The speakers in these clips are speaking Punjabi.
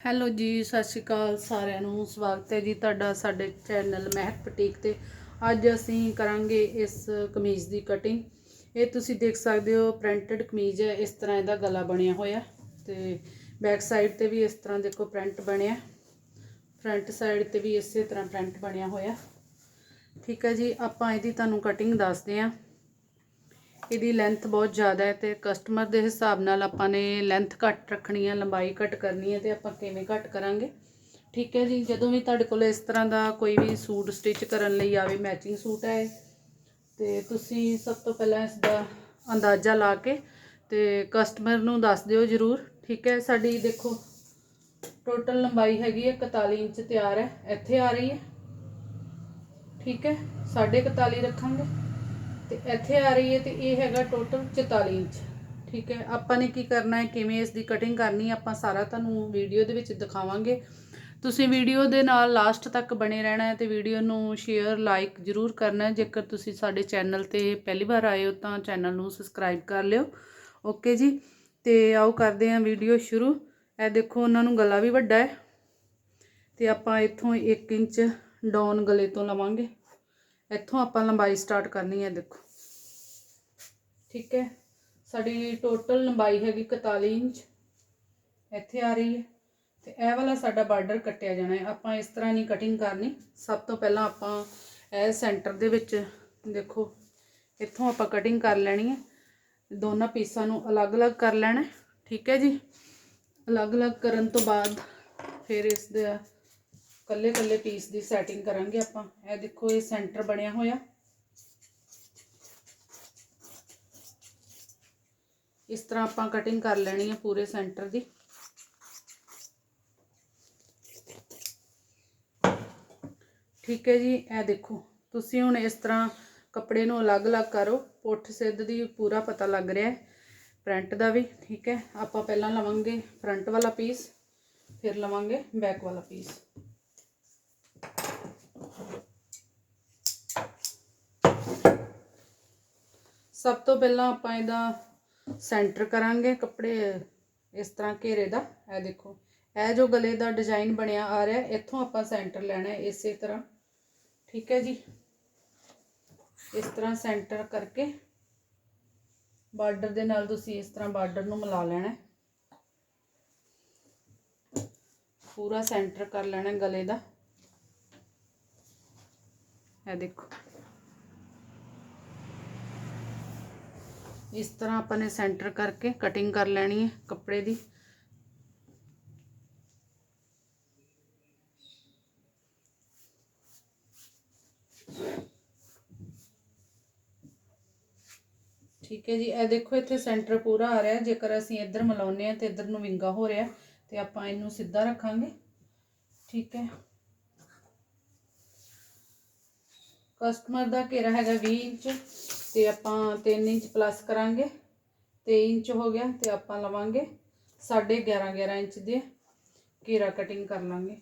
ਹੈਲੋ ਜੀ, ਸਤਿ ਸ਼੍ਰੀ ਅਕਾਲ ਸਾਰਿਆਂ ਨੂੰ, ਸਵਾਗਤ ਹੈ ਜੀ ਤੁਹਾਡਾ ਸਾਡੇ ਚੈਨਲ ਮਹਿਕ ਬੁਟੀਕ ਤੇ। ਅੱਜ ਅਸੀਂ ਕਰਾਂਗੇ ਇਸ ਕਮੀਜ਼ ਦੀ ਕਟਿੰਗ ਇਹ ਤੁਸੀਂ ਦੇਖ ਸਕਦੇ ਹੋ ਪ੍ਰਿੰਟਡ ਕਮੀਜ਼ ਹੈ, ਇਸ ਤਰ੍ਹਾਂ ਇਹਦਾ ਗਲਾ ਬਣਿਆ ਹੋਇਆ। ਤੇ ਬੈਕ ਸਾਈਡ ਤੇ ਵੀ ਇਸ ਤਰ੍ਹਾਂ ਦੇਖੋ ਪ੍ਰਿੰਟ ਬਣਿਆ। ਫਰੰਟ ਸਾਈਡ ਤੇ ਵੀ ਇਸੇ ਤਰ੍ਹਾਂ ਪ੍ਰਿੰਟ ਬਣਿਆ ਹੋਇਆ। ਠੀਕ ਹੈ ਜੀ, ਆਪਾਂ ਇਹਦੀ ਤੁਹਾਨੂੰ ਕਟਿੰਗ ਦੱਸਦੇ ਹਾਂ। ਇਹਦੀ ਲੈਂਥ ਬਹੁਤ ਜ਼ਿਆਦਾ ਹੈ ਤੇ ਕਸਟਮਰ ਦੇ ਹਿਸਾਬ ਨਾਲ ਆਪਾਂ ਨੇ ਲੈਂਥ ਘੱਟ ਰੱਖਣੀ ਹੈ ਲੰਬਾਈ ਘੱਟ ਕਰਨੀ ਹੈ ਤੇ ਆਪਾਂ ਕਿਵੇਂ ਘੱਟ ਕਰਾਂਗੇ? ਠੀਕ ਹੈ ਜੀ ਜਦੋਂ ਵੀ ਤੁਹਾਡੇ ਕੋਲ ਇਸ ਤਰ੍ਹਾਂ ਦਾ ਕੋਈ ਵੀ ਸੂਟ ਸਟਿਚ ਕਰਨ ਲਈ ਆਵੇ ਮੈਚਿੰਗ ਸੂਟ ਹੈ ਇਹ, ਤੇ ਤੁਸੀਂ ਸਭ ਤੋਂ ਪਹਿਲਾਂ ਇਸ ਦਾ ਅੰਦਾਜ਼ਾ ਲਾ ਕੇ ਤੇ ਕਸਟਮਰ ਨੂੰ ਦੱਸ ਦਿਓ ਜਰੂਰ ਠੀਕ ਹੈ? ਸਾਡੀ ਦੇਖੋ ਟੋਟਲ ਲੰਬਾਈ ਹੈਗੀ ਹੈ 41 ਇੰਚ ਤਿਆਰ ਹੈ ਇੱਥੇ ਆ ਰਹੀ ਹੈ ਠੀਕ ਹੈ? 41.5 ਰੱਖਾਂਗੇ। ਤੇ ਇੱਥੇ ਆ ਰਹੀ ਹੈ ਤੇ ਇਹ ਹੈਗਾ ਟੋਟਲ 44 ਇੰਚ। ਠੀਕ ਹੈ, ਆਪਾਂ ਨੇ ਕੀ ਕਰਨਾ ਹੈ, ਕਿਵੇਂ ਇਸ ਦੀ ਕਟਿੰਗ ਕਰਨੀ ਆਪਾਂ ਸਾਰਾ ਤੁਹਾਨੂੰ ਵੀਡੀਓ ਦੇ ਵਿੱਚ ਦਿਖਾਵਾਂਗੇ। ਤੁਸੀਂ ਵੀਡੀਓ ਦੇ ਨਾਲ ਲਾਸਟ ਤੱਕ ਬਣੇ ਰਹਿਣਾ ਹੈ ਤੇ ਵੀਡੀਓ ਨੂੰ ਸ਼ੇਅਰ ਲਾਈਕ ਜਰੂਰ ਕਰਨਾ ਹੈ। ਜੇਕਰ ਤੁਸੀਂ ਸਾਡੇ ਚੈਨਲ ਤੇ ਪਹਿਲੀ ਵਾਰ ਆਏ ਹੋ ਤਾਂ ਚੈਨਲ ਨੂੰ ਸਬਸਕ੍ਰਾਈਬ ਕਰ ਲਿਓ। ਓਕੇ ਜੀ, ਤੇ ਆਓ ਕਰਦੇ ਹਾਂ ਵੀਡੀਓ ਸ਼ੁਰੂ। ਇਹ ਦੇਖੋ, ਉਹਨਾਂ ਨੂੰ ਗਲਾ ਵੀ ਵੱਡਾ ਹੈ। ਤੇ ਆਪਾਂ ਇੱਥੋਂ 1 ਇੰਚ ਡਾਊਨ ਗਲੇ ਤੋਂ ਲਵਾਂਗੇ। ਇੱਥੋਂ ਆਪਾਂ ਲੰਬਾਈ ਸਟਾਰਟ ਕਰਨੀ ਹੈ, ਦੇਖੋ। ਠੀਕ ਹੈ? ਸਾਡੀ ਟੋਟਲ ਲੰਬਾਈ ਹੈਗੀ 41 ਇੰਚ। ਇੱਥੇ ਆ ਰਹੀ ਹੈ। ਤੇ ਇਹ ਵਾਲਾ ਸਾਡਾ ਬਾਰਡਰ ਕੱਟਿਆ ਜਾਣਾ ਹੈ। ਆਪਾਂ ਇਸ ਤਰ੍ਹਾਂ ਨਹੀਂ ਕਟਿੰਗ ਕਰਨੀ। ਸਭ ਤੋਂ ਪਹਿਲਾਂ ਆਪਾਂ ਇਹ ਸੈਂਟਰ ਦੇ ਵਿੱਚ, ਦੇਖੋ, ਇੱਥੋਂ ਆਪਾਂ ਕਟਿੰਗ ਕਰ ਲੈਣੀ ਹੈ। ਦੋਨਾਂ ਪੀਸਾਂ ਨੂੰ ਅਲੱਗ-ਅਲੱਗ ਕਰ ਲੈਣਾ ਠੀਕ ਹੈ ਜੀ? ਅਲੱਗ-ਅਲੱਗ ਕਰਨ ਤੋਂ ਬਾਅਦ ਫਿਰ ਇਸ ਦਾ ਕੱਲੇ ਕੱਲੇ ਪੀਸ ਦੀ ਸੈਟਿੰਗ ਕਰਾਂਗੇ ਆਪਾਂ। ਇਹ ਦੇਖੋ, ਇਹ ਸੈਂਟਰ ਬਣਿਆ ਹੋਇਆ। ਇਸ ਤਰ੍ਹਾਂ ਆਪਾਂ ਕਟਿੰਗ ਕਰ ਲੈਣੀ ਹੈ ਪੂਰੇ ਸੈਂਟਰ ਦੀ। ਠੀਕ ਹੈ ਜੀ, ਇਹ ਦੇਖੋ, ਤੁਸੀਂ ਹੁਣ ਇਸ ਤਰ੍ਹਾਂ ਕੱਪੜੇ ਨੂੰ ਅਲੱਗ-ਅਲੱਗ ਕਰੋ। ਪੁੱਠ ਸਿੱਧ ਦੀ ਪੂਰਾ ਪਤਾ ਲੱਗ ਰਿਹਾ ਹੈ ਫਰੰਟ ਦਾ ਵੀ। ਠੀਕ ਹੈ, ਆਪਾਂ ਪਹਿਲਾਂ ਲਵਾਂਗੇ ਫਰੰਟ ਵਾਲਾ ਪੀਸ ਫਿਰ ਲਵਾਂਗੇ ਬੈਕ ਵਾਲਾ ਪੀਸ ਸਭ ਤੋਂ ਪਹਿਲਾਂ ਆਪਾਂ ਇਹਦਾ ਸੈਂਟਰ ਕਰਾਂਗੇ ਕੱਪੜੇ ਇਸ ਤਰ੍ਹਾਂ ਘੇਰੇ ਦਾ। ਇਹ ਦੇਖੋ, ਇਹ ਜੋ ਗਲੇ ਦਾ ਡਿਜ਼ਾਈਨ ਬਣਿਆ ਆ ਰਿਹਾ, ਇੱਥੋਂ ਆਪਾਂ ਸੈਂਟਰ ਲੈਣਾ ਹੈ ਇਸੇ ਤਰ੍ਹਾਂ। ਠੀਕ ਹੈ ਜੀ? ਇਸ ਤਰ੍ਹਾਂ ਸੈਂਟਰ ਕਰਕੇ ਬਾਰਡਰ ਦੇ ਨਾਲ ਤੁਸੀਂ ਇਸ ਤਰ੍ਹਾਂ ਬਾਰਡਰ ਨੂੰ ਮਿਲਾ ਲੈਣਾ ਪੂਰਾ ਸੈਂਟਰ ਕਰ ਲੈਣਾ ਗਲੇ ਦਾ। ਇਹ ਦੇਖੋ। ਇਸ ਤਰ੍ਹਾਂ ਆਪਾਂ ਨੇ ਸੈਂਟਰ ਕਰਕੇ ਕਟਿੰਗ ਕਰ ਲੈਣੀ ਹੈ ਕੱਪੜੇ ਦੀ। ਠੀਕ ਹੈ ਜੀ, ਇਹ ਦੇਖੋ ਇੱਥੇ ਸੈਂਟਰ ਪੂਰਾ ਆ ਰਿਹਾ ਜੇਕਰ ਅਸੀਂ ਇੱਧਰ ਮਿਲਾਉਂਦੇ ਆ ਤੇ ਇੱਧਰ ਨੂੰ ਵਿੰਗਾ ਹੋ ਰਿਹਾ ਤੇ ਆਪਾਂ ਇਹਨੂੰ ਸਿੱਧਾ ਰੱਖਾਂਗੇ। ਠੀਕ ਹੈ। ਕਸਟਮਰ ਦਾ ਘੇਰਾ ਹੈਗਾ 20 ਇੰਚ। ਤੇ ਆਪਾਂ 3 ਇੰਚ ਪਲੱਸ ਕਰਾਂਗੇ। 23 ਇੰਚ ਹੋ ਗਿਆ ਤੇ ਆਪਾਂ ਲਵਾਂਗੇ 11.5 11 ਇੰਚ ਦੇ ਘੇਰਾ ਕਟਿੰਗ ਕਰ ਲਾਂਗੇ।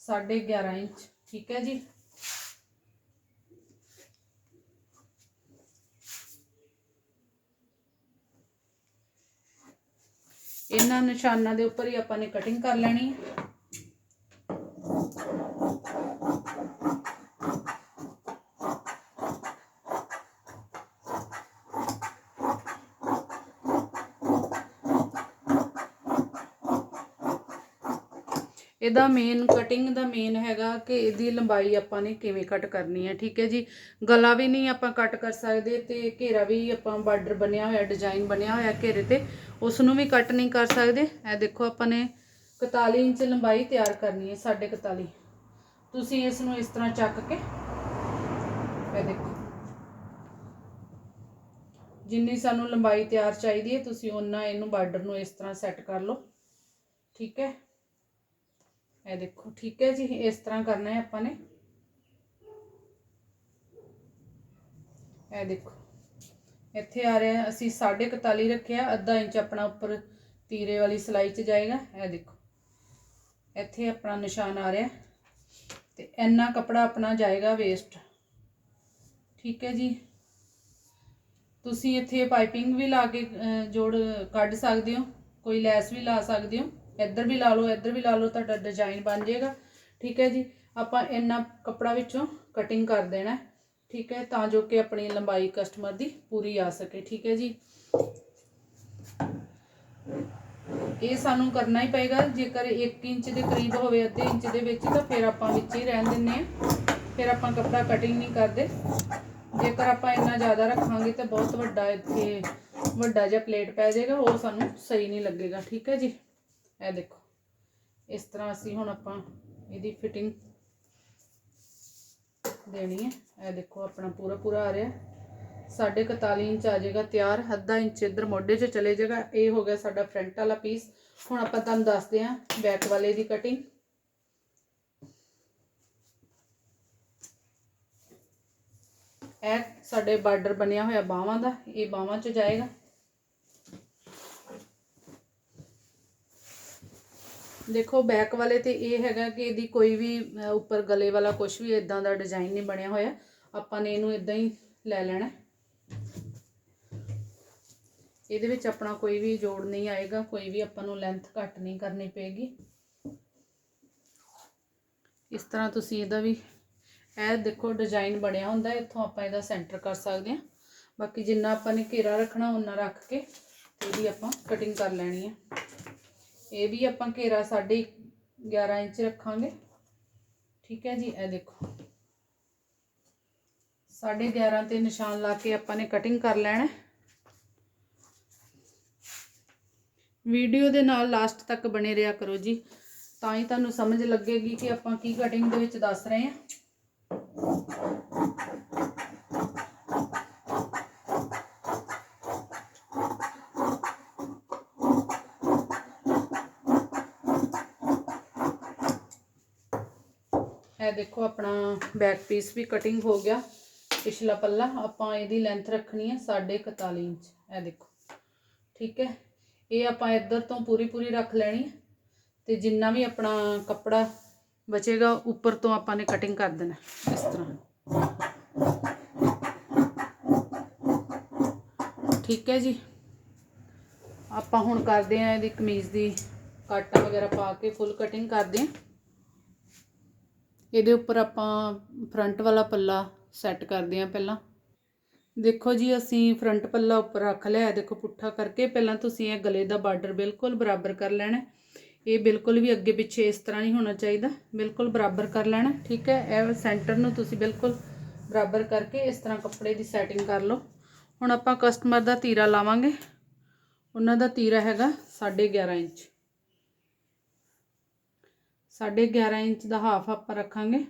11.5 ਇੰਚ, ਠੀਕ ਹੈ ਜੀ? ਇਹਨਾਂ ਨਿਸ਼ਾਨਾਂ ਦੇ ਉੱਪਰ ਹੀ ਆਪਾਂ ਨੇ ਕਟਿੰਗ ਕਰ ਲੈਣੀ ਹੈ। ਇਹਦਾ ਮੇਨ ਕਟਿੰਗ ਦਾ ਮੇਨ ਹੈਗਾ ਕਿ ਇਹਦੀ ਲੰਬਾਈ ਆਪਾਂ ਨੇ ਕਿਵੇਂ ਕੱਟ ਕਰਨੀ ਹੈ, ਠੀਕ ਹੈ ਜੀ? ਗਲਾ ਵੀ ਨਹੀਂ ਆਪਾਂ ਕੱਟ ਕਰ ਸਕਦੇ ਤੇ ਘੇਰਾ ਵੀ ਆਪਾਂ ਬਾਰਡਰ ਬਣਿਆ ਹੋਇਆ ਡਿਜ਼ਾਈਨ ਬਣਿਆ ਹੋਇਆ ਘੇਰੇ ਤੇ ਉਸ ਨੂੰ ਵੀ ਕੱਟ ਨਹੀਂ ਕਰ ਸਕਦੇ। ਇਹ ਦੇਖੋ ਆਪਾਂ ਨੇ 41 ਇੰਚ ਲੰਬਾਈ ਤਿਆਰ ਕਰਨੀ ਹੈ 41.5 ਤੁਸੀਂ ਇਸ ਨੂੰ ਇਸ ਤਰ੍ਹਾਂ ਚੱਕ ਕੇ ਇਹ ਦੇਖੋ। ਜਿੰਨੀ ਸਾਨੂੰ ਲੰਬਾਈ ਤਿਆਰ ਚਾਹੀਦੀ ਹੈ, ਤੁਸੀਂ ਉਹਨਾਂ ਇਹਨੂੰ ਬਾਰਡਰ ਨੂੰ ਇਸ ਤਰ੍ਹਾਂ ਸੈੱਟ ਕਰ ਲਓ, ਠੀਕ ਹੈ? ਇਹ ਦੇਖੋ, ਠੀਕ ਹੈ ਜੀ, ਇਸ ਤਰ੍ਹਾਂ ਕਰਨਾ ਹੈ ਆਪਾਂ ਨੇ। ਇਹ ਦੇਖੋ, ਇੱਥੇ ਆ ਰਿਹਾ, ਅਸੀਂ 41.5 ਰੱਖਿਆ, ਅੱਧਾ ਇੰਚ ਆਪਣਾ ਉੱਪਰ ਤੀਰੇ ਵਾਲੀ ਸਲਾਈ 'ਚ ਜਾਏਗਾ। ਇਹ ਦੇਖੋ, ਇੱਥੇ ਆਪਣਾ ਨਿਸ਼ਾਨ ਆ ਰਿਹਾ, ਤੇ ਇੰਨਾ ਕਪੜਾ ਆਪਣਾ ਜਾਏਗਾ ਵੇਸਟ ਠੀਕ ਹੈ ਜੀ। ਤੁਸੀਂ ਇੱਥੇ ਪਾਈਪਿੰਗ ਵੀ ਲਾ ਕੇ ਜੋੜ ਕੱਢ ਸਕਦੇ ਹੋ, ਕੋਈ ਲੈਸ ਵੀ ਲਾ ਸਕਦੇ ਹੋ। ਇੱਧਰ ਵੀ ਲਾ ਲਓ, ਇੱਧਰ ਵੀ ਲਾ ਲਓ, ਤੁਹਾਡਾ ਡਿਜ਼ਾਈਨ ਬਣ ਜਾਏਗਾ। ਠੀਕ ਹੈ ਜੀ? ਆਪਾਂ ਇੰਨਾ ਕੱਪੜਾ ਵਿੱਚੋਂ ਕਟਿੰਗ ਕਰ ਦੇਣਾ ਠੀਕ ਹੈ? ਤਾਂ ਜੋ ਕਿ ਆਪਣੀ ਲੰਬਾਈ ਕਸਟਮਰ ਦੀ ਪੂਰੀ ਆ ਸਕੇ। ਠੀਕ ਹੈ ਜੀ? ਇਹ ਸਾਨੂੰ ਕਰਨਾ ਹੀ ਪਏਗਾ। ਜੇਕਰ 1 ਇੰਚ ਦੇ ਕਰੀਬ ਹੋਵੇ, ਅੱਧੇ ਇੰਚ ਦੇ ਵਿੱਚ, ਤਾਂ ਫਿਰ ਆਪਾਂ ਵਿੱਚ ਹੀ ਰਹਿਣ ਦਿੰਨੇ ਆ ਫਿਰ ਆਪਾਂ ਕੱਪੜਾ ਕਟਿੰਗ ਨਹੀਂ ਕਰਦੇ। ਜੇਕਰ ਆਪਾਂ ਇੰਨਾ ਜ਼ਿਆਦਾ ਰੱਖਾਂਗੇ, ਤਾਂ ਬਹੁਤ ਵੱਡਾ ਇੱਥੇ ਵੱਡਾ ਜਿਹਾ ਪਲੇਟ ਪੈ ਜਾਏਗਾ। ਉਹ ਸਾਨੂੰ ਸਹੀ ਨਹੀਂ ਲੱਗੇਗਾ। ਠੀਕ ਹੈ ਜੀ? ਇਹ ਦੇਖੋ, ਇਸ ਤਰ੍ਹਾਂ ਅਸੀਂ ਹੁਣ ਆਪਾਂ ਇਹਦੀ ਫਿਟਿੰਗ ਦੇਣੀ ਹੈ। ਇਹ ਦੇਖੋ, ਆਪਣਾ ਪੂਰਾ ਪੂਰਾ ਆ ਰਿਹਾ। ਸਾਢੇ 41 ਇੰਚ ਆ ਜਾਏਗਾ, ਤਿਆਰ। ਅੱਧਾ ਇੰਚ ਇੱਧਰ ਮੋਢੇ 'ਚ ਚਲੇ ਜਾਏਗਾ। ਇਹ ਹੋ ਗਿਆ ਸਾਡਾ ਫਰੰਟ ਵਾਲਾ ਪੀਸ ਹੁਣ ਆਪਾਂ ਤੁਹਾਨੂੰ ਦੱਸਦੇ ਹਾਂ ਬੈਕ ਵਾਲੇ ਦੀ ਕਟਿੰਗ ਇਹ ਸਾਡੇ ਬਾਰਡਰ ਬਣਿਆ ਹੋਇਆ ਬਾਹਾਂ ਦਾ। ਇਹ ਬਾਹਾਂ 'ਚ ਜਾਏਗਾ। ਦੇਖੋ ਬੈਕ ਵਾਲੇ ਤੇ ਇਹ ਹੈਗਾ ਕਿ ਇਹਦੀ ਕੋਈ ਵੀ ਉੱਪਰ ਗਲੇ ਵਾਲਾ ਕੁਝ ਵੀ ਇਦਾਂ ਦਾ ਡਿਜ਼ਾਈਨ ਨਹੀਂ ਬਣਿਆ ਹੋਇਆ। ਆਪਾਂ ਨੇ ਇਹਨੂੰ ਇਦਾਂ ਹੀ ਲੈ ਲੈਣਾ ਇਹਦੇ ਵਿੱਚ ਆਪਣਾ ਕੋਈ ਵੀ ਜੋੜ ਨਹੀਂ ਆਏਗਾ, ਕੋਈ ਵੀ ਆਪਾਂ ਨੂੰ ਲੈਂਥ ਘੱਟ ਨਹੀਂ ਕਰਨੀ ਪਏਗੀ। ਇਸ ਤਰ੍ਹਾਂ ਤੁਸੀਂ ਇਹਦਾ ਵੀ, ਇਹ ਦੇਖੋ ਡਿਜ਼ਾਈਨ ਬਣਿਆ ਹੁੰਦਾ, ਇੱਥੋਂ ਆਪਾਂ ਇਹਦਾ ਸੈਂਟਰ ਕਰ ਸਕਦੇ ਹਾਂ। ਬਾਕੀ ਜਿੰਨਾ ਆਪਾਂ ਨੇ ਘੇਰਾ ਰੱਖਣਾ ਉਹਨਾਂ ਰੱਖ ਕੇ ਇਹਦੀ ਆਪਾਂ ਕਟਿੰਗ ਕਰ ਲੈਣੀ ਹੈ। ਇਹ ਵੀ ਆਪਾਂ ਘੇਰਾ ਸਾਢੇ 11 ਇੰਚ ਰੱਖਾਂਗੇ। ਠੀਕ ਹੈ ਜੀ, ਇਹ ਦੇਖੋ। ਸਾਢੇ 11 ਤੇ ਨਿਸ਼ਾਨ ਲਾ ਕੇ ਆਪਾਂ ਨੇ ਕਟਿੰਗ ਕਰ ਲੈਣਾ ਵੀਡੀਓ ਦੇ ਨਾਲ ਲਾਸਟ ਤੱਕ ਬਣੇ ਰਿਹਾ ਕਰੋ ਜੀ। ਤਾਂ ਹੀ ਤੁਹਾਨੂੰ ਸਮਝ ਲੱਗੇਗੀ ਕਿ ਆਪਾਂ ਕੀ ਕਟਿੰਗ ਦੇ ਵਿੱਚ ਦੱਸ ਰਹੇ ਹਾਂ। ਇਹ ਦੇਖੋ ਆਪਣਾ ਬੈਕ ਪੀਸ ਵੀ ਕਟਿੰਗ ਹੋ ਗਿਆ। ਪਿਛਲਾ ਪੱਲਾ ਆਪਾਂ ਇਹਦੀ ਲੈਂਥ ਰੱਖਣੀ ਹੈ 41 ਇੰਚ, ਇਹ ਦੇਖੋ। ਠੀਕ ਹੈ? ਇਹ ਆਪਾਂ ਇੱਧਰ ਤੋਂ ਪੂਰੀ ਪੂਰੀ ਰੱਖ ਲੈਣੀ ਹੈ ਤੇ ਜਿੰਨਾ ਵੀ ਆਪਣਾ ਕੱਪੜਾ ਬਚੇਗਾ ਉੱਪਰ ਤੋਂ ਆਪਾਂ ਨੇ ਕਟਿੰਗ ਕਰ ਦੇਣਾ ਇਸ ਤਰ੍ਹਾਂ। ਠੀਕ ਹੈ ਜੀ? ਆਪਾਂ ਹੁਣ ਕਰਦੇ ਆ ਇਹਦੀ ਕਮੀਜ਼ ਦੀ ਕਾਟਾ ਵਗੈਰਾ ਪਾ ਕੇ ਫੁੱਲ ਕਟਿੰਗ ਕਰਦੇ ਆ ਇਹਦੇ ਉੱਪਰ ਆਪਾਂ ਫਰੰਟ ਵਾਲਾ ਪੱਲਾ ਸੈੱਟ ਕਰਦੇ ਹਾਂ ਪਹਿਲਾਂ। ਦੇਖੋ ਜੀ, ਅਸੀਂ ਫਰੰਟ ਪੱਲਾ ਉੱਪਰ ਰੱਖ ਲਿਆ। ਦੇਖੋ, ਪੁੱਠਾ ਕਰਕੇ ਪਹਿਲਾਂ ਤੁਸੀਂ ਇਹ ਗਲੇ ਦਾ ਬਾਰਡਰ ਬਿਲਕੁਲ ਬਰਾਬਰ ਕਰ ਲੈਣਾ। ਇਹ ਬਿਲਕੁਲ ਵੀ ਅੱਗੇ ਪਿੱਛੇ ਇਸ ਤਰ੍ਹਾਂ ਨਹੀਂ ਹੋਣਾ ਚਾਹੀਦਾ। ਬਿਲਕੁਲ ਬਰਾਬਰ ਕਰ ਲੈਣਾ, ਠੀਕ ਹੈ? ਇਹ ਸੈਂਟਰ ਨੂੰ ਤੁਸੀਂ ਬਿਲਕੁਲ ਬਰਾਬਰ ਕਰਕੇ ਇਸ ਤਰ੍ਹਾਂ ਕੱਪੜੇ ਦੀ ਸੈਟਿੰਗ ਕਰ ਲਓ। ਹੁਣ ਆਪਾਂ ਕਸਟਮਰ ਦਾ ਤੀਰਾ ਲਾਵਾਂਗੇ। ਉਹਨਾਂ ਦਾ ਤੀਰਾ ਹੈਗਾ 11.5 ਇੰਚ। ਸਾਢੇ 11 ਇੰਚ ਦਾ ਹਾਫ ਆਪਾਂ ਰੱਖਾਂਗੇ।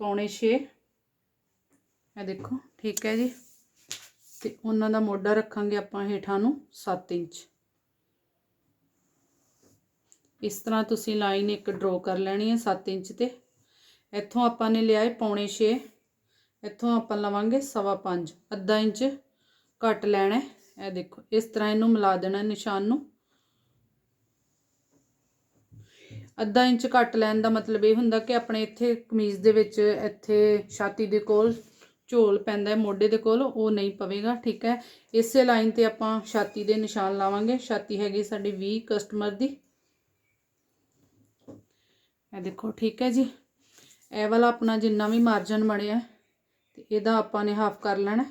ਪੌਣੇ 6 ਇਹ ਦੇਖੋ, ਠੀਕ ਹੈ ਜੀ। ਤੇ ਉਹਨਾਂ ਦਾ ਮੋਢਾ ਰੱਖਾਂਗੇ ਆਪਾਂ ਹੇਠਾਂ ਨੂੰ 7 ਇੰਚ। ਇਸ ਤਰ੍ਹਾਂ ਤੁਸੀਂ ਲਾਈਨ ਇੱਕ ਡਰਾ ਕਰ ਲੈਣੀ ਹੈ 7 ਇੰਚ ਤੇ। ਇੱਥੋਂ ਆਪਾਂ ਨੇ ਲਿਆ ਹੈ ਪੌਣੇ 6 ਇੱਥੋਂ ਆਪਾਂ ਲਵਾਂਗੇ ਸਵਾ 5 ਅੱਧਾ ਇੰਚ ਘੱਟ ਲੈਣਾ ਇਹ ਦੇਖੋ, ਇਸ ਤਰ੍ਹਾਂ ਇਹਨੂੰ ਮਿਲਾ ਦੇਣਾ ਨਿਸ਼ਾਨ ਨੂੰ। ਅੱਧਾ ਇੰਚ ਘੱਟ ਲੈਣ ਦਾ ਮਤਲਬ ਇਹ ਹੁੰਦਾ ਕਿ ਆਪਣੇ ਇੱਥੇ ਕਮੀਜ਼ ਦੇ ਵਿੱਚ ਇੱਥੇ ਛਾਤੀ ਦੇ ਕੋਲ ਝੋਲ ਪੈਂਦਾ ਹੈ ਮੋਢੇ ਦੇ ਕੋਲ ਉਹ ਨਹੀਂ ਪਵੇਗਾ ਠੀਕ ਹੈ? ਇਸੇ ਲਾਈਨ ਤੇ ਆਪਾਂ ਛਾਤੀ ਦੇ ਨਿਸ਼ਾਨ ਲਾਵਾਂਗੇ। ਛਾਤੀ ਹੈਗੀ ਸਾਡੀ 20 ਕਸਟਮਰ ਦੀ। ਇਹ ਦੇਖੋ ਠੀਕ ਹੈ ਜੀ? ਇਹ ਵਾਲਾ ਆਪਣਾ ਜਿੰਨਾ ਵੀ ਮਾਰਜਨ ਬਣਿਆ ਹੈ, ਤੇ ਇਹਦਾ ਆਪਾਂ ਨੇ ਹਾਫ ਕਰ ਲੈਣਾ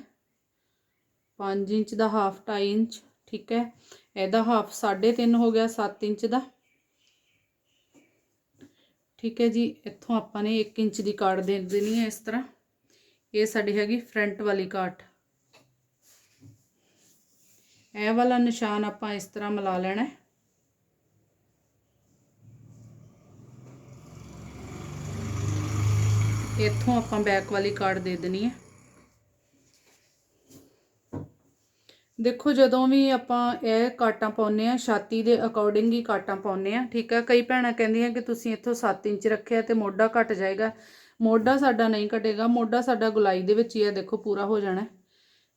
5 ਇੰਚ ਦਾ ਹਾਫ 2.5 ਇੰਚ ਠੀਕ ਹੈ? ਇਹਦਾ ਹਾਫ 3.5 ਹੋ ਗਿਆ 7 ਇੰਚ ਦਾ। ਠੀਕ ਹੈ ਜੀ, ਇੱਥੋਂ ਆਪਾਂ ਨੇ 1 ਇੰਚ ਦੀ ਕਾਟ ਦੇ ਦੇਣੀ ਹੈ ਇਸ ਤਰ੍ਹਾਂ। ਇਹ ਸਾਡੀ ਹੈਗੀ ਫਰੰਟ ਵਾਲੀ ਕਾਟ ਇਹ ਵਾਲਾ ਨਿਸ਼ਾਨ ਆਪਾਂ ਇਸ ਤਰ੍ਹਾਂ ਮਿਲਾ ਲੈਣਾ ਹੈ। ਇੱਥੋਂ ਆਪਾਂ ਬੈਕ ਵਾਲੀ ਕਾਰਡ ਦੇ ਦੇਣੀ ਹੈ। ਦੇਖੋ, ਜਦੋਂ ਵੀ ਆਪਾਂ ਇਹ ਕਾਟਾਂ ਪਾਉਨੇ ਆ ਛਾਤੀ ਦੇ ਅਕੋਰਡਿੰਗ ਹੀ ਕਾਟਾਂ ਪਾਉਨੇ ਆ ਠੀਕ ਹੈ? ਕਈ ਭੈਣਾਂ ਕਹਿੰਦੀਆਂ ਕਿ ਤੁਸੀਂ ਇੱਥੋਂ 7 ਇੰਚ ਰੱਖਿਆ ਤੇ ਮੋਢਾ ਘਟ ਜਾਏਗਾ। ਮੋਢਾ ਸਾਡਾ ਨਹੀਂ ਘਟੇਗਾ, ਮੋਢਾ ਸਾਡਾ ਗੁਲਾਈ ਦੇ ਵਿੱਚ ਹੀ ਹੈ, ਦੇਖੋ, ਪੂਰਾ ਹੋ ਜਾਣਾ।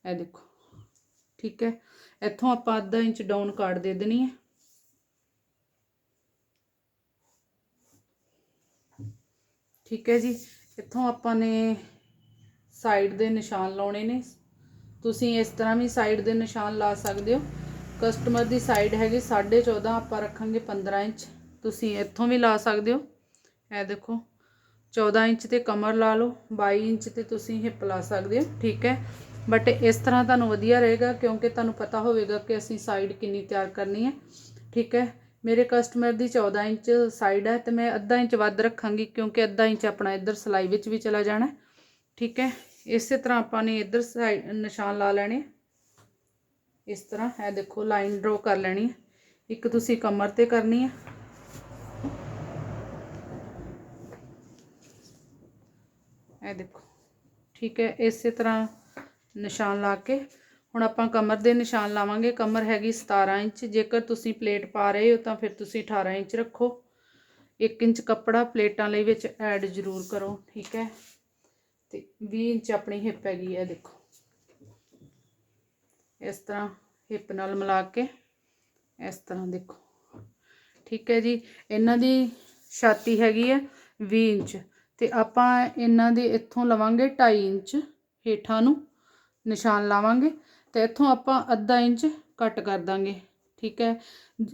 ਇਹ ਦੇਖੋ, ਠੀਕ ਹੈ? ਇੱਥੋਂ ਆਪਾਂ ਅੱਧਾ ਇੰਚ ਡਾਊਨ ਕਾਟ ਦੇ ਦੇਣੀ ਹੈ। ਠੀਕ ਹੈ ਜੀ? ਇੱਥੋਂ ਆਪਾਂ ਨੇ ਸਾਈਡ ਦੇ ਨਿਸ਼ਾਨ ਲਾਉਣੇ ਨੇ। ਤੁਸੀਂ ਇਸ ਤਰ੍ਹਾਂ ਵੀ ਸਾਈਡ ਦੇ ਨਿਸ਼ਾਨ ਲਾ ਸਕਦੇ ਹੋ। ਕਸਟਮਰ ਦੀ ਸਾਈਡ ਹੈਗੀ 14.5 ਆਪਾਂ ਰੱਖਾਂਗੇ 15 ਇੰਚ। ਤੁਸੀਂ ਇੱਥੋਂ ਵੀ ਲਾ ਸਕਦੇ ਹੋ। ਇਹ ਦੇਖੋ 14 ਇੰਚ ਤੇ ਕਮਰ ਲਾ ਲਓ 22 ਇੰਚ ਤੇ ਤੁਸੀਂ ਹਿੱਪ ਲਾ ਸਕਦੇ ਹੋ, ਠੀਕ ਹੈ। ਬਟ ਇਸ ਤਰ੍ਹਾਂ ਤੁਹਾਨੂੰ ਵਧੀਆ ਰਹੇਗਾ, ਕਿਉਂਕਿ ਤੁਹਾਨੂੰ ਪਤਾ ਹੋਵੇਗਾ ਕਿ ਅਸੀਂ ਸਾਈਡ ਕਿੰਨੀ ਤਿਆਰ ਕਰਨੀ ਹੈ, ਠੀਕ ਹੈ। ਮੇਰੇ ਕਸਟਮਰ ਦੀ 14 ਇੰਚ ਸਾਈਡ ਹੈ ਤੇ ਮੈਂ ਅੱਧਾ ਇੰਚ ਵੱਧ ਰੱਖਾਂਗੀ, ਕਿਉਂਕਿ ਅੱਧਾ ਇੰਚ ਆਪਣਾ ਇੱਧਰ ਸਿਲਾਈ ਵਿੱਚ ਵੀ ਚਲਾ ਜਾਣਾ, ਠੀਕ ਹੈ। ਇਸੇ ਤਰ੍ਹਾਂ ਆਪਾਂ ਨੇ ਇੱਧਰ ਸਾਈਡ ਨਿਸ਼ਾਨ ਲਾ ਲੈਣੇ। ਇਸ ਤਰ੍ਹਾਂ ਇਹ ਦੇਖੋ ਲਾਈਨ ਡਰਾ ਕਰ ਲੈਣੀ ਹੈ। ਇੱਕ ਤੁਸੀਂ ਕਮਰ ਤੇ ਕਰਨੀ ਹੈ। ਇਹ ਦੇਖੋ, ਠੀਕ ਹੈ, ਇਸੇ ਤਰ੍ਹਾਂ ਨਿਸ਼ਾਨ ਲਾ ਕੇ। ਹੁਣ ਆਪਾਂ ਕਮਰ ਦੇ ਨਿਸ਼ਾਨ ਲਾਵਾਂਗੇ। ਕਮਰ ਹੈਗੀ 17 ਇੰਚ। ਜੇਕਰ ਤੁਸੀਂ ਪਲੇਟ ਪਾ ਰਹੇ ਹੋ ਤਾਂ ਫਿਰ ਤੁਸੀਂ 18 ਇੰਚ ਰੱਖੋ। 1 ਇੰਚ ਕੱਪੜਾ ਪਲੇਟਾਂ ਲਈ ਵਿੱਚ ਐਡ ਜ਼ਰੂਰ ਕਰੋ, ਠੀਕ ਹੈ। ਤੇ 20 ਇੰਚ ਆਪਣੀ ਹਿੱਪ ਹੈਗੀ ਹੈ ਦੇਖੋ। ਇਸ ਤਰ੍ਹਾਂ ਹਿੱਪ ਨਾਲ ਮਿਲਾ ਕੇ ਇਸ ਤਰ੍ਹਾਂ ਦੇਖੋ। ਠੀਕ ਹੈ ਜੀ, ਇਹਨਾਂ ਦੀ ਛਾਤੀ ਹੈਗੀ ਹੈ 20 ਇੰਚ ਤੇ ਆਪਾਂ ਇਹਨਾਂ ਦੇ ਇੱਥੋਂ ਲਵਾਂਗੇ 2.5 ਇੰਚ ਹੇਠਾਂ ਨੂੰ ਨਿਸ਼ਾਨ ਲਾਵਾਂਗੇ ਤੇ ਇੱਥੋਂ ਆਪਾਂ ਅੱਧਾ ਇੰਚ ਕੱਟ ਕਰ ਦਾਂਗੇ। ਠੀਕ ਹੈ?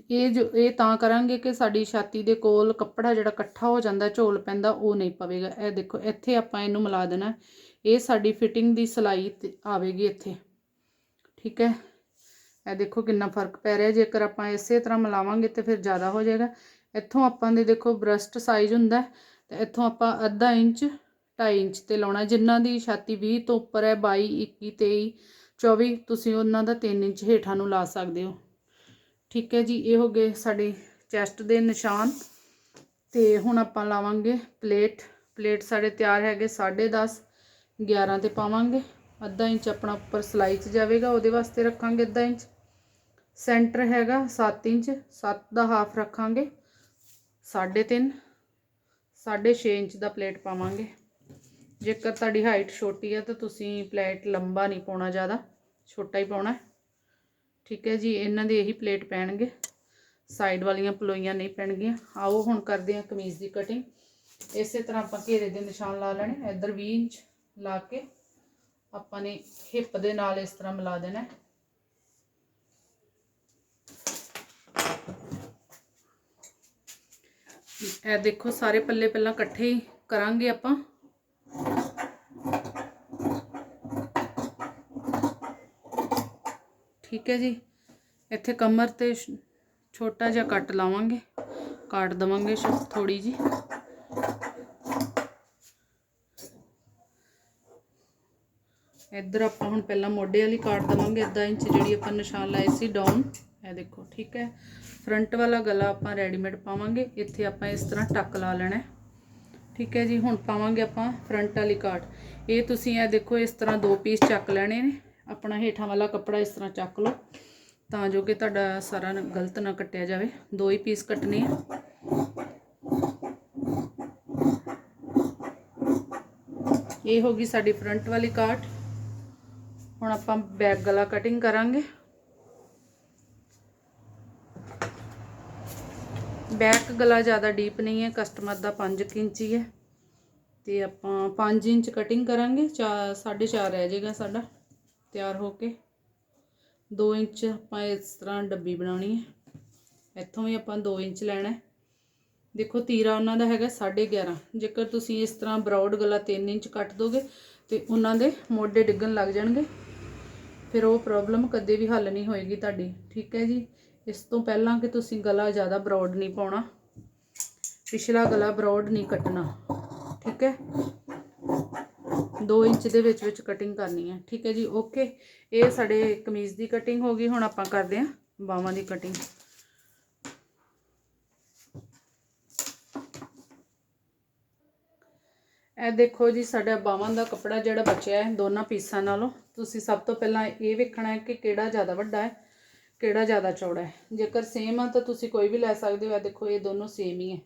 ਇਹ ਜੋ ਇਹ ਤਾਂ ਕਰਾਂਗੇ ਕਿ ਸਾਡੀ ਛਾਤੀ ਦੇ ਕੋਲ ਕੱਪੜਾ ਜਿਹੜਾ ਇਕੱਠਾ ਹੋ ਜਾਂਦਾ ਝੋਲ ਪੈਂਦਾ ਉਹ ਨਹੀਂ ਪਵੇਗਾ। ਇਹ ਦੇਖੋ ਇੱਥੇ ਆਪਾਂ ਇਹਨੂੰ ਮਿਲਾ ਦੇਣਾ। ਇਹ ਸਾਡੀ ਫਿਟਿੰਗ ਦੀ ਸਿਲਾਈ ਆਵੇਗੀ ਇੱਥੇ। ਠੀਕ ਹੈ? ਇਹ ਦੇਖੋ ਕਿੰਨਾ ਫ਼ਰਕ ਪੈ ਰਿਹਾ। ਜੇਕਰ ਆਪਾਂ ਇਸੇ ਤਰ੍ਹਾਂ ਮਿਲਾਵਾਂਗੇ ਤੇ ਫਿਰ ਜ਼ਿਆਦਾ ਹੋ ਜਾਏਗਾ। ਇੱਥੋਂ ਆਪਾਂ ਦੇ ਦੇਖੋ ਬ੍ਰਸਟ ਸਾਈਜ਼ ਹੁੰਦਾ ਹੈ, ਤੇ ਇੱਥੋਂ ਆਪਾਂ ਅੱਧਾ ਇੰਚ 2.5 ਇੰਚ ਤੇ ਲਾਉਣਾ। ਜਿਨ੍ਹਾਂ ਦੀ ਛਾਤੀ 20 ਤੋਂ ਉੱਪਰ ਹੈ 22 21 23 24 ਤੁਸੀਂ ਉਹਨਾਂ ਦਾ 3 ਇੰਚ ਹੇਠਾਂ ਨੂੰ ਲਾ ਸਕਦੇ ਹੋ। ਠੀਕ ਹੈ ਜੀ, ਇਹ ਹੋ ਗਏ ਸਾਡੇ ਚੈਸਟ ਦੇ ਨਿਸ਼ਾਨ। ਤੇ ਹੁਣ ਆਪਾਂ ਲਾਵਾਂਗੇ ਪਲੇਟ। ਪਲੇਟ ਸਾਡੇ ਤਿਆਰ ਹੈਗੇ 10.5 11 ਤੇ ਪਾਵਾਂਗੇ। ਅੱਧਾ ਇੰਚ ਆਪਣਾ ਉੱਪਰ ਸਲਾਈ 'ਚ ਜਾਵੇਗਾ, ਉਹਦੇ ਵਾਸਤੇ ਰੱਖਾਂਗੇ ਅੱਧਾ ਇੰਚ। ਸੈਂਟਰ ਹੈਗਾ 7 ਇੰਚ 7 ਦਾ ਹਾਫ ਰੱਖਾਂਗੇ। 3.5 6.5 ਇੰਚ ਦਾ ਪਲੇਟ ਪਾਵਾਂਗੇ। ਜੇਕਰ ਤੁਹਾਡੀ ਹਾਈਟ ਛੋਟੀ ਹੈ ਤਾਂ ਤੁਸੀਂ ਪਲੇਟ ਲੰਬਾ ਨਹੀਂ ਪਾਉਣਾ ਜ਼ਿਆਦਾ, ਛੋਟਾ ਹੀ ਪਾਉਣਾ ਠੀਕ ਹੈ ਜੀ, ਇਹਨਾਂ ਦੇ ਇਹੀ ਪਲੇਟ ਪੈਣਗੇ। ਸਾਈਡ ਵਾਲੀਆਂ ਪਲੋਈਆਂ ਨਹੀਂ ਪੈਣਗੀਆਂ। ਆਓ ਹੁਣ ਕਰਦੇ ਹਾਂ ਕਮੀਜ਼ ਦੀ ਕਟਿੰਗ ਇਸੇ ਤਰ੍ਹਾਂ ਆਪਾਂ ਘੇਰੇ ਦੇ ਨਿਸ਼ਾਨ ਲਾ ਲੈਣੇ। ਇੱਧਰ 20 ਇੰਚ ਲਾ ਕੇ ਆਪਾਂ ਨੇ ਹਿੱਪ ਦੇ ਨਾਲ ਇਸ ਤਰ੍ਹਾਂ ਮਿਲਾ ਦੇਣਾ। ਇਹ ਦੇਖੋ, ਸਾਰੇ ਪੱਲੇ ਪਹਿਲਾਂ ਇਕੱਠੇ ਹੀ ਕਰਾਂਗੇ ਆਪਾਂ। ਠੀਕ ਹੈ ਜੀ। ਇੱਥੇ ਕਮਰ ਤੇ ਛੋਟਾ ਜਿਹਾ ਕੱਟ ਲਾਵਾਂਗੇ। ਕਾਟ ਦਵਾਂਗੇ ਥੋੜੀ ਜੀ ਇੱਧਰ ਆਪਾਂ ਹੁਣ ਪਹਿਲਾਂ ਮੋਢੇ ਵਾਲੀ ਕਾਟ ਦਵਾਂਗੇ। ਅੱਧਾ ਇੰਚ ਜਿਹੜੀ ਆਪਾਂ ਨਿਸ਼ਾਨ ਲਾਏ ਸੀ ਡਾਊਨ। ਇਹ ਦੇਖੋ, ਠੀਕ ਹੈ। ਫਰੰਟ ਵਾਲਾ ਗਲਾ ਆਪਾਂ ਰੈਡੀਮੇਡ ਪਾਵਾਂਗੇ। ਇੱਥੇ ਆਪਾਂ ਇਸ ਤਰ੍ਹਾਂ ਟੱਕ ਲਾ ਲੈਣਾ ਠੀਕ ਹੈ ਜੀ, ਹੁਣ ਪਾਵਾਂਗੇ ਆਪਾਂ ਫਰੰਟ ਵਾਲੀ ਕਾਟ। ਇਹ ਤੁਸੀਂ ਇਹ ਦੇਖੋ, ਇਸ ਤਰ੍ਹਾਂ ਦੋ ਪੀਸ ਚੱਕ ਲੈਣੇ ਨੇ। ਆਪਣਾ ਹੇਠਾਂ ਵਾਲਾ ਕੱਪੜਾ ਇਸ ਤਰ੍ਹਾਂ ਚੱਕ ਲਓ ਤਾਂ ਜੋ ਕਿ ਤੁਹਾਡਾ ਸਾਰਾ ਗਲਤ ਨਾ ਕੱਟਿਆ ਜਾਵੇ। ਦੋ ਹੀ ਪੀਸ ਕੱਟਣੇ ਆ। ਇਹ ਹੋ ਗਈ ਸਾਡੀ ਫਰੰਟ ਵਾਲੀ ਕਾਟ। ਹੁਣ ਆਪਾਂ ਬੈਕ ਗਲਾ ਕਟਿੰਗ ਕਰਾਂਗੇ। ਬੈਕ ਗਲਾ ਜ਼ਿਆਦਾ ਡੀਪ ਨਹੀਂ ਹੈ ਕਸਟਮਰ ਦਾ 5 ਇੰਚ ਹੀ ਹੈ। ਤੇ ਆਪਾਂ 5 ਇੰਚ ਕਟਿੰਗ ਕਰਾਂਗੇ 4.5 ਰਹਿ ਜਾਏਗਾ ਸਾਡਾ। ਤਿਆਰ ਹੋ ਕੇ। 2 ਇੰਚ ਆਪਾਂ ਇਸ ਤਰ੍ਹਾਂ ਡੱਬੀ ਬਣਾਉਣੀ ਹੈ। ਇੱਥੋਂ ਵੀ ਆਪਾਂ 2 ਇੰਚ ਲੈਣਾ ਦੇਖੋ ਤੀਰਾ ਉਹਨਾਂ ਦਾ ਹੈਗਾ 11.5 ਜੇਕਰ ਤੁਸੀਂ ਇਸ ਤਰ੍ਹਾਂ ਬਰੌਡ ਗਲਾ 3 ਇੰਚ ਕੱਟ ਦੋਗੇ ਤੇ ਉਹਨਾਂ ਦੇ ਮੋਢੇ ਡਿੱਗਣ ਲੱਗ ਜਾਣਗੇ। ਫਿਰ ਉਹ ਪ੍ਰੋਬਲਮ ਕਦੇ ਵੀ ਹੱਲ ਨਹੀਂ ਹੋਏਗੀ ਤੁਹਾਡੀ। ਠੀਕ ਹੈ ਜੀ? ਇਸ ਤੋਂ ਪਹਿਲਾਂ ਕਿ ਤੁਸੀਂ ਗਲਾ ਜ਼ਿਆਦਾ ਬਰੌਡ ਨਹੀਂ ਪਾਉਣਾ। ਪਿਛਲਾ ਗਲਾ ਬਰੌਡ ਨਹੀਂ ਕੱਟਣਾ। ਠੀਕ ਹੈ? 2 ਇੰਚ ਦੇ ਵਿੱਚ ਵਿੱਚ ਕਟਿੰਗ ਕਰਨੀ ਹੈ। ਠੀਕ ਹੈ ਜੀ ਓਕੇ ਇਹ ਸਾਡੇ ਕਮੀਜ਼ ਦੀ ਕਟਿੰਗ ਹੋ ਗਈ, ਹੁਣ ਆਪਾਂ ਕਰਦੇ ਹਾਂ ਬਾਹਾਂ ਦੀ ਕਟਿੰਗ ਇਹ ਦੇਖੋ ਜੀ, ਸਾਡਾ ਬਾਹਾਂ ਦਾ ਕੱਪੜਾ ਜਿਹੜਾ ਬਚਿਆ ਹੈ ਦੋਨਾਂ ਪੀਸਾਂ ਨਾਲੋਂ। ਤੁਸੀਂ ਸਭ ਤੋਂ ਪਹਿਲਾਂ ਇਹ ਵੇਖਣਾ ਹੈ ਕਿ ਕਿਹੜਾ ਜ਼ਿਆਦਾ ਵੱਡਾ ਹੈ, ਕਿਹੜਾ ਜ਼ਿਆਦਾ ਚੌੜਾ ਹੈ। ਜੇਕਰ ਸੇਮ ਆ, ਤਾਂ ਤੁਸੀਂ ਕੋਈ ਵੀ ਲੈ ਸਕਦੇ ਹੋ। ਇਹ ਦੇਖੋ, ਇਹ ਦੋਨੋਂ ਸੇਮ ਹੀ ਹੈ।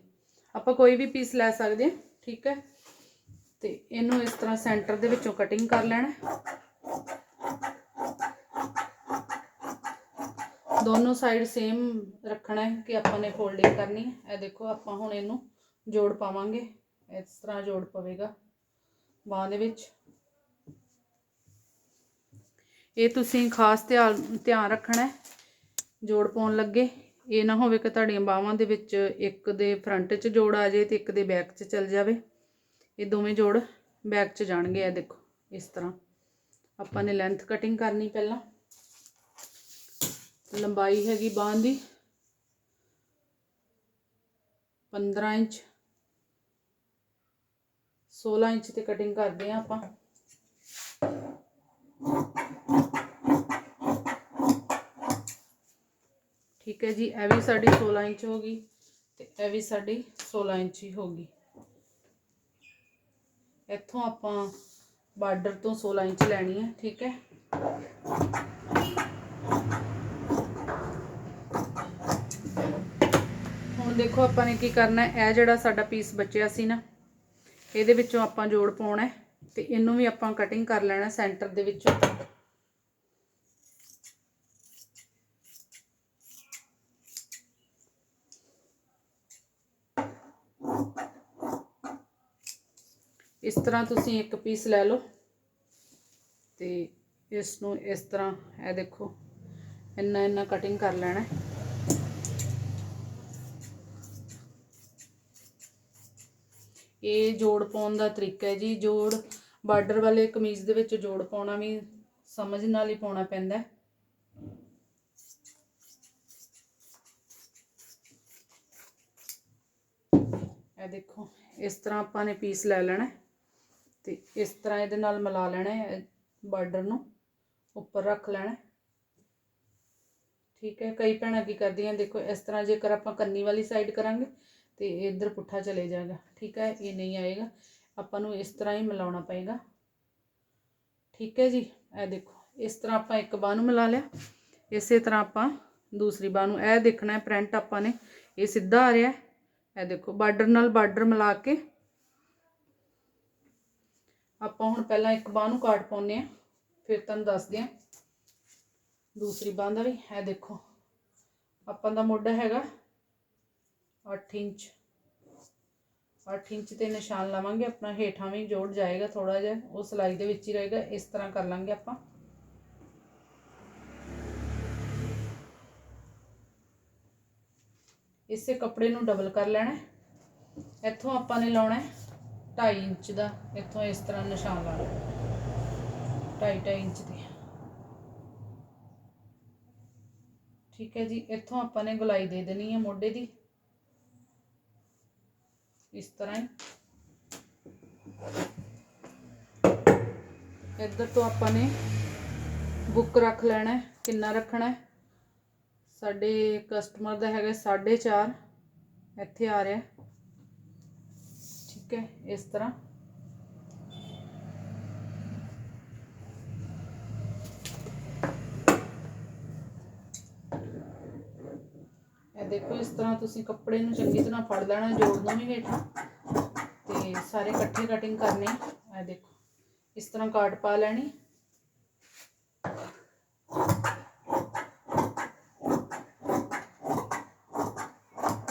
ਆਪਾਂ ਕੋਈ ਵੀ ਪੀਸ ਲੈ ਸਕਦੇ ਹਾਂ, ਠੀਕ ਹੈ। ਤੇ ਇਹਨੂੰ ਇਸ ਤਰ੍ਹਾਂ ਸੈਂਟਰ ਦੇ ਵਿੱਚੋਂ ਕਟਿੰਗ ਕਰ ਲੈਣਾ ਦੋਨੋਂ ਸਾਈਡ ਸੇਮ ਰੱਖਣਾ ਹੈ ਕਿ ਆਪਾਂ ਨੇ ਫੋਲਡਿੰਗ ਕਰਨੀ ਹੈ। ਇਹ ਦੇਖੋ, ਆਪਾਂ ਹੁਣ ਇਹਨੂੰ ਜੋੜ ਪਾਵਾਂਗੇ। ਇਸ ਤਰ੍ਹਾਂ ਜੋੜ ਪਵੇਗਾ ਬਾਂਹ ਦੇ ਵਿੱਚ। ਇਹ ਤੁਸੀਂ ਖਾਸ ਧਿਆਨ ਧਿਆਨ ਰੱਖਣਾ ਹੈ। ਜੋੜ ਪਾਉਣ ਲੱਗੇ। ਇਹ ਨਾ ਹੋਵੇ ਕਿ ਤੁਹਾਡੀਆਂ ਬਾਹਾਂ ਦੇ ਵਿੱਚ ਇੱਕ ਦੇ ਫਰੰਟ 'ਚ ਜੋੜ ਆ ਜਾਏ ਤੇ ਇੱਕ ਦੇ ਬੈਕ 'ਚ ਚਲ ਜਾਵੇ। ਇਹ ਦੋਵੇਂ ਜੋੜ ਬੈਕ 'ਚ ਜਾਣਗੇ ਇਹ ਦੇਖੋ ਇਸ ਤਰ੍ਹਾਂ ਆਪਾਂ ਨੇ ਲੈਂਥ ਕਟਿੰਗ ਕਰਨੀ ਪਹਿਲਾਂ ਲੰਬਾਈ ਹੈਗੀ ਬਾਹਾਂ ਦੀ 15 ਇੰਚ 16 ਇੰਚ ਤੇ ਕਟਿੰਗ ਕਰਦੇ ਆ ਆਪਾਂ ਠੀਕ ਹੈ ਜੀ ਇਹ ਵੀ ਸਾਡੀ 16 ਇੰਚ ਹੋ ਗਈ ਤੇ ਇਹ ਵੀ ਸਾਡੀ 16 ਇੰਚ ਹੀ ਹੋ ਗਈ ਇੱਥੋਂ ਆਪਾਂ ਬਾਰਡਰ ਤੋਂ 16 ਇੰਚ ਲੈਣੀ ਹੈ, ਠੀਕ ਹੈ। ਹੁਣ ਦੇਖੋ ਆਪਾਂ ਨੇ ਕੀ ਕਰਨਾ ਹੈ, ਇਹ ਜਿਹੜਾ ਸਾਡਾ ਪੀਸ ਬਚਿਆ ਸੀ ਨਾ, ਇਹਦੇ ਵਿੱਚੋਂ ਆਪਾਂ ਜੋੜ ਪਾਉਣਾ ਹੈ ਤੇ ਇਹਨੂੰ ਵੀ ਆਪਾਂ ਕਟਿੰਗ ਕਰ ਲੈਣਾ ਸੈਂਟਰ ਦੇ ਵਿੱਚੋਂ। ਇਸ ਤਰ੍ਹਾਂ ਤੁਸੀਂ ਇੱਕ ਪੀਸ ਲੈ ਲਓ ਤੇ ਇਸ ਨੂੰ ਇਸ ਤਰ੍ਹਾਂ, ਇਹ ਦੇਖੋ, ਇੰਨਾ ਇੰਨਾ ਕਟਿੰਗ ਕਰ ਲੈਣਾ ਇਹ ਜੋੜ ਪਾਉਣ ਦਾ ਤਰੀਕਾ ਹੈ ਜੀ, ਜੋੜ ਬਾਰਡਰ ਵਾਲੇ ਕਮੀਜ਼ ਦੇ ਵਿੱਚ ਜੋੜ ਪਾਉਣਾ ਵੀ ਸਮਝ ਨਾਲ ਹੀ ਪਾਉਣਾ ਪੈਂਦਾ ਹੈ। ਇਹ ਦੇਖੋ, ਇਸ ਤਰ੍ਹਾਂ ਆਪਾਂ ਨੇ ਪੀਸ ਲੈ ਲੈਣਾ ਤੇ ਇਸ ਤਰ੍ਹਾਂ ਇਹਦੇ ਨਾਲ ਮਿਲਾ ਲੈਣਾ ਹੈ ਬਾਰਡਰ ਨੂੰ, ਉੱਪਰ ਰੱਖ ਲੈਣਾ ਠੀਕ ਹੈ, ਕਈ ਭੈਣਾਂ ਕੀ ਕਰਦੀਆਂ, ਦੇਖੋ ਇਸ ਤਰ੍ਹਾਂ ਜੇਕਰ ਆਪਾਂ ਕੰਨੀ ਵਾਲੀ ਸਾਈਡ ਕਰਾਂਗੇ ਤੇ ਇਹ ਇੱਧਰ ਪੁੱਠਾ ਚਲੇ ਜਾਏਗਾ। ਠੀਕ ਹੈ, ਇਹ ਨਹੀਂ ਆਏਗਾ। ਆਪਾਂ ਨੂੰ ਇਸ ਤਰ੍ਹਾਂ ਹੀ ਮਿਲਾਉਣਾ ਪਏਗਾ। ਠੀਕ ਹੈ ਜੀ, ਇਹ ਦੇਖੋ, ਇਸ ਤਰ੍ਹਾਂ ਆਪਾਂ ਇੱਕ ਬਾਹ ਨੂੰ ਮਿਲਾ ਲਿਆ। ਇਸੇ ਤਰ੍ਹਾਂ ਆਪਾਂ ਦੂਸਰੀ ਬਾਹ ਨੂੰ ਇਹ ਦੇਖਣਾ ਹੈ ਪ੍ਰਿੰਟ ਆਪਾਂ ਨੇ, ਇਹ ਸਿੱਧਾ ਆ ਰਿਹਾ ਹੈ। ਇਹ ਦੇਖੋ ਬਾਰਡਰ ਨਾਲ ਬਾਰਡਰ ਮਿਲਾ ਕੇ ਆਪਾਂ ਹੁਣ ਪਹਿਲਾਂ ਇੱਕ ਬਾਹ ਨੂੰ ਕਾਟ ਪਾਉਨੇ ਆ ਫਿਰ ਤੁਹਾਨੂੰ ਦੱਸਦੇ ਆ ਦੂਸਰੀ ਬਾਹ ਦਾ ਵੀ ਹੈ ਦੇਖੋ, ਆਪਾਂ ਦਾ ਮੋਢਾ ਹੈਗਾ 8 ਇੰਚ। 8 ਇੰਚ ਤੇ ਨਿਸ਼ਾਨ ਲਾਵਾਂਗੇ, ਆਪਣਾ ਹੇਠਾਂ ਵੀ ਜੋੜ ਜਾਏਗਾ ਥੋੜਾ ਜਿਹਾ, ਉਹ ਸਲਾਈ ਦੇ ਵਿੱਚ ਹੀ ਰਹੇਗਾ, ਇਸ ਤਰ੍ਹਾਂ ਕਰ ਲਾਂਗੇ ਆਪਾਂ। ਇਸੇ ਕੱਪੜੇ ਨੂੰ ਡਬਲ ਕਰ ਲੈਣਾ ਇੱਥੋਂ ਆਪਾਂ ਨੇ ਲਾਉਣਾ ਹੈ। 2.5 ਇੰਚ ਦਾ, ਇੱਥੋਂ ਇਸ ਤਰ੍ਹਾਂ ਨਿਸ਼ਾਨ ਲਾ ਲਓ। 2.5 ਇੰਚ ਤੇ ਠੀਕ ਹੈ ਜੀ, ਇੱਥੋਂ ਆਪਾਂ ਨੇ ਗੁਲਾਈ ਦੇ ਦੇਣੀ ਹੈ ਮੋਢੇ ਦੀ। ਇਸ ਤਰ੍ਹਾਂ ਇੱਧਰ ਤੋਂ ਆਪਾਂ ਨੇ ਬੁੱਕ ਰੱਖ ਲੈਣਾ ਕਿੰਨਾ ਰੱਖਣਾ ਸਾਡੇ ਕਸਟਮਰ ਦਾ ਹੈਗਾ 4.5 ਇੱਥੇ ਆ ਰਿਹਾ ਹੈ। ਇਸ ਤਰ੍ਹਾਂ ਇਹ ਦੇਖੋ ਇਸ ਤਰ੍ਹਾਂ ਤੁਸੀਂ ਕੱਪੜੇ ਨੂੰ ਚੰਗੀ ਤਰ੍ਹਾਂ ਫੜ ਲੈਣਾ ਜੋੜਨਾ ਵੀ ਹੇਠਾਂ। ਤੇ ਸਾਰੇ ਇਕੱਠੇ ਕਟਿੰਗ ਕਰਨੀ। ਇਹ ਦੇਖੋ, ਇਸ ਤਰ੍ਹਾਂ ਕਾਟ ਪਾ ਲੈਣੀ।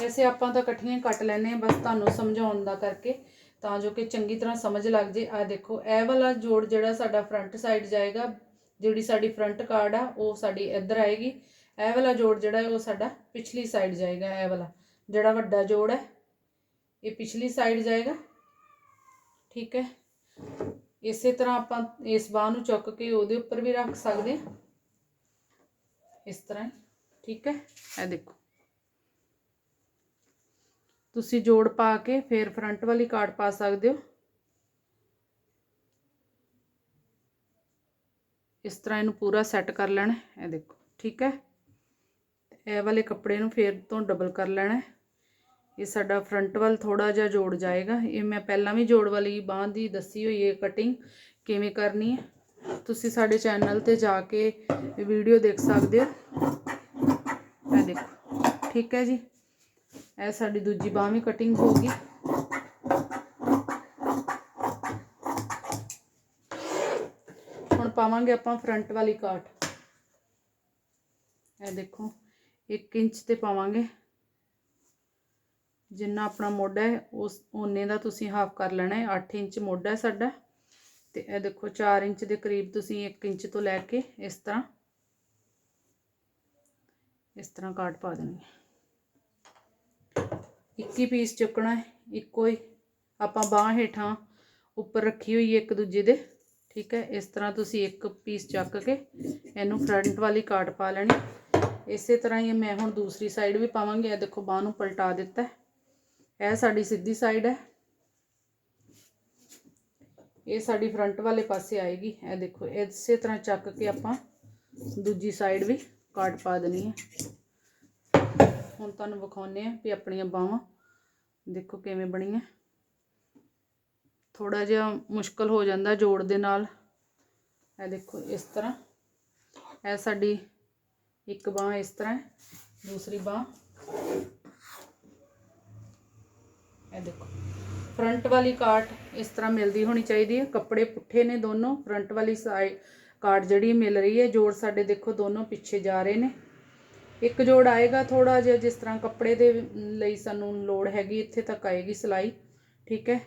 ਵੈਸੇ ਆਪਾਂ ਤਾਂ ਇਕੱਠੀਆਂ ਹੀ ਕੱਟ ਲੈਨੇ ਆ ਬਸ ਤੁਹਾਨੂੰ ਸਮਝਾਉਣ ਦਾ ਕਰਕੇ ਤਾਂ ਜੋ ਕਿ ਚੰਗੀ ਤਰ੍ਹਾਂ ਸਮਝ ਲੱਗ ਜੇ ਆ ਦੇਖੋ ਇਹ ਵਾਲਾ ਜੋੜ ਜਿਹੜਾ ਸਾਡਾ ਫਰੰਟ ਸਾਈਡ ਜਾਏਗਾ ਜਿਹੜੀ ਸਾਡੀ ਫਰੰਟ ਕਾਰਡ ਆ ਉਹ ਸਾਡੀ ਇੱਧਰ ਆਏਗੀ ਇਹ ਵਾਲਾ ਜੋੜ ਜਿਹੜਾ ਹੈ ਉਹ ਸਾਡਾ ਪਿਛਲੀ ਸਾਈਡ ਜਾਏਗਾ ਇਹ ਵਾਲਾ ਜਿਹੜਾ ਵੱਡਾ ਜੋੜ ਹੈ ਇਹ ਪਿਛਲੀ ਸਾਈਡ ਜਾਏਗਾ ਠੀਕ ਹੈ ਇਸੇ ਤਰ੍ਹਾਂ ਆਪਾਂ ਇਸ ਬਾਹ ਨੂੰ ਚੁੱਕ ਕੇ ਉਹਦੇ ਉੱਪਰ ਵੀ ਰੱਖ ਸਕਦੇ ਹਾਂ ਇਸ ਤਰ੍ਹਾਂ ਹੀ, ਠੀਕ ਹੈ ਇਹ ਦੇਖੋ ਤੁਸੀਂ ਜੋੜ ਪਾ ਕੇ ਫਿਰ ਫਰੰਟ ਵਾਲੀ ਕਾਰਡ ਪਾ ਸਕਦੇ ਹੋ। ਇਸ ਤਰ੍ਹਾਂ ਇਹਨੂੰ ਪੂਰਾ ਸੈੱਟ ਕਰ ਲੈਣਾ ਇਹ ਦੇਖੋ, ਠੀਕ ਹੈ? ਇਹ ਵਾਲੇ ਕੱਪੜੇ ਨੂੰ ਫੇਰ ਤੋਂ ਡਬਲ ਕਰ ਲੈਣਾ ਇਹ ਸਾਡਾ ਫਰੰਟ ਵੱਲ ਥੋੜਾ ਜਿਹਾ ਜੋੜ ਜਾਏਗਾ। ਇਹ ਮੈਂ ਪਹਿਲਾਂ ਵੀ ਜੋੜ ਵਾਲੀ ਬਾਂਹ ਦੀ ਦੱਸੀ ਹੋਈ ਹੈ ਕਟਿੰਗ ਕਿਵੇਂ ਕਰਨੀ ਹੈ। ਤੁਸੀਂ ਸਾਡੇ ਚੈਨਲ ਤੇ ਜਾ ਕੇ ਵੀਡੀਓ ਦੇਖ ਸਕਦੇ ਹੋ। ਇਹ ਦੇਖੋ, ਠੀਕ ਹੈ ਜੀ? ਇਹ ਸਾਡੀ ਦੂਜੀ ਬਾਂਹ ਵੀ ਕਟਿੰਗ ਹੋ ਗਈ। ਹੁਣ ਪਾਵਾਂਗੇ ਆਪਾਂ ਫਰੰਟ ਵਾਲੀ ਕਾਟ। ਇਹ ਦੇਖੋ 1 ਇੰਚ ਤੇ ਪਾਵਾਂਗੇ। ਜਿੰਨਾ ਆਪਣਾ ਮੋਢਾ ਹੈ, ਉਸ ਓਨੇ ਦਾ ਤੁਸੀਂ ਹਾਫ ਕਰ ਲੈਣਾ ਹੈ। 8 ਇੰਚ ਮੋਢਾ ਹੈ ਸਾਡਾ। ਤੇ ਇਹ ਦੇਖੋ 4 ਇੰਚ ਦੇ ਕਰੀਬ ਤੁਸੀਂ 1 ਇੰਚ ਤੋਂ ਲੈ ਕੇ ਇਸ ਤਰ੍ਹਾਂ ਇਸ ਤਰ੍ਹਾਂ ਕਾਟ ਪਾ ਦੇਣੀ ਹੈ। 21 ਪੀਸ ਚੁੱਕਣਾ ਇੱਕੋ ਹੀ। ਆਪਾਂ ਬਾਹ ਹੇਠਾਂ ਉੱਪਰ ਰੱਖੀ ਹੋਈ ਹੈ ਇੱਕ ਦੂਜੇ ਦੇ, ਠੀਕ ਹੈ? ਇਸ ਤਰ੍ਹਾਂ ਤੁਸੀਂ ਇੱਕ ਪੀਸ ਚੱਕ ਕੇ ਇਹਨੂੰ ਫਰੰਟ ਵਾਲੀ ਕਾਟ ਪਾ ਲੈਣੀ। ਇਸੇ ਤਰ੍ਹਾਂ ਹੀ ਮੈਂ ਹੁਣ ਦੂਸਰੀ ਸਾਈਡ ਵੀ ਪਾਵਾਂਗੀ। ਇਹ ਦੇਖੋ, ਬਾਹ ਨੂੰ ਪਲਟਾ ਦਿੱਤਾ ਇਹ ਸਾਡੀ ਸਿੱਧੀ ਸਾਈਡ ਹੈ। ਇਹ ਸਾਡੀ ਫਰੰਟ ਵਾਲੇ ਪਾਸੇ ਆਏਗੀ। ਇਹ ਦੇਖੋ, ਇਸੇ ਤਰ੍ਹਾਂ ਚੱਕ ਕੇ ਆਪਾਂ ਦੂਜੀ ਸਾਈਡ ਵੀ ਕਾਟ ਪਾ ਦੇਣੀ ਹੈ। ਹੁਣ ਤੁਹਾਨੂੰ ਵਿਖਾਉਨੇ ਆ ਵੀ ਆਪਣੀਆਂ ਬਾਹਾਂ ਦੇਖੋ ਕਿਵੇਂ ਬਣੀਆਂ। ਥੋੜਾ ਜਿਹਾ ਮੁਸ਼ਕਲ ਹੋ ਜਾਂਦਾ ਜੋੜ ਦੇ ਨਾਲ। ਇਹ ਦੇਖੋ ਇਸ ਤਰ੍ਹਾਂ। ਇਹ ਸਾਡੀ ਇੱਕ ਬਾਹ ਇਸ ਤਰ੍ਹਾਂ ਹੈ, ਦੂਸਰੀ ਬਾਹ। ਇਹ ਦੇਖੋ। ਫਰੰਟ ਵਾਲੀ ਕਾਟ ਇਸ ਤਰ੍ਹਾਂ ਮਿਲਦੀ ਹੋਣੀ ਚਾਹੀਦੀ ਹੈ। ਕੱਪੜੇ ਪੁੱਠੇ ਨੇ ਦੋਨੋਂ। ਫਰੰਟ ਵਾਲੀ ਸਾਈਡ ਕਾਟ ਜਿਹੜੀ ਮਿਲ ਰਹੀ ਹੈ, ਜੋੜ ਸਾਡੇ ਦੇਖੋ ਦੋਨੋਂ ਪਿੱਛੇ ਜਾ ਰਹੇ ਨੇ। ਇੱਕ ਜੋੜ ਆਏਗਾ ਥੋੜਾ ਜਿਹਾ, ਜਿਸ ਤਰ੍ਹਾਂ ਕੱਪੜੇ ਦੇ ਲਈ ਸਾਨੂੰ ਲੋੜ ਹੈਗੀ, ਇੱਥੇ ਤੱਕ ਆਏਗੀ ਸਿਲਾਈ, ਠੀਕ ਹੈ?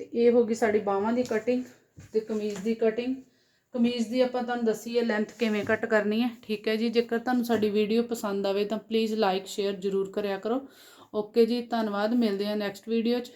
ਤੇ ਇਹ ਹੋ ਗਈ ਸਾਡੀ ਬਾਹਾਂ ਦੀ ਕਟਿੰਗ ਤੇ ਕਮੀਜ਼ ਦੀ ਕਟਿੰਗ ਕਮੀਜ਼ ਦੀ ਆਪਾਂ ਤੁਹਾਨੂੰ ਦੱਸੀ ਹੈ ਲੈਂਥ ਕਿਵੇਂ ਕੱਟ ਕਰਨੀ ਹੈ, ਠੀਕ ਹੈ ਜੀ? ਜੇਕਰ ਤੁਹਾਨੂੰ ਸਾਡੀ ਵੀਡੀਓ ਪਸੰਦ ਆਵੇ ਤਾਂ ਪਲੀਜ਼ ਲਾਈਕ ਸ਼ੇਅਰ ਜ਼ਰੂਰ ਕਰਿਆ ਕਰੋ। ਓਕੇ ਜੀ, ਧੰਨਵਾਦ, ਮਿਲਦੇ ਹਾਂ ਨੈਕਸਟ ਵੀਡੀਓ 'ਚ।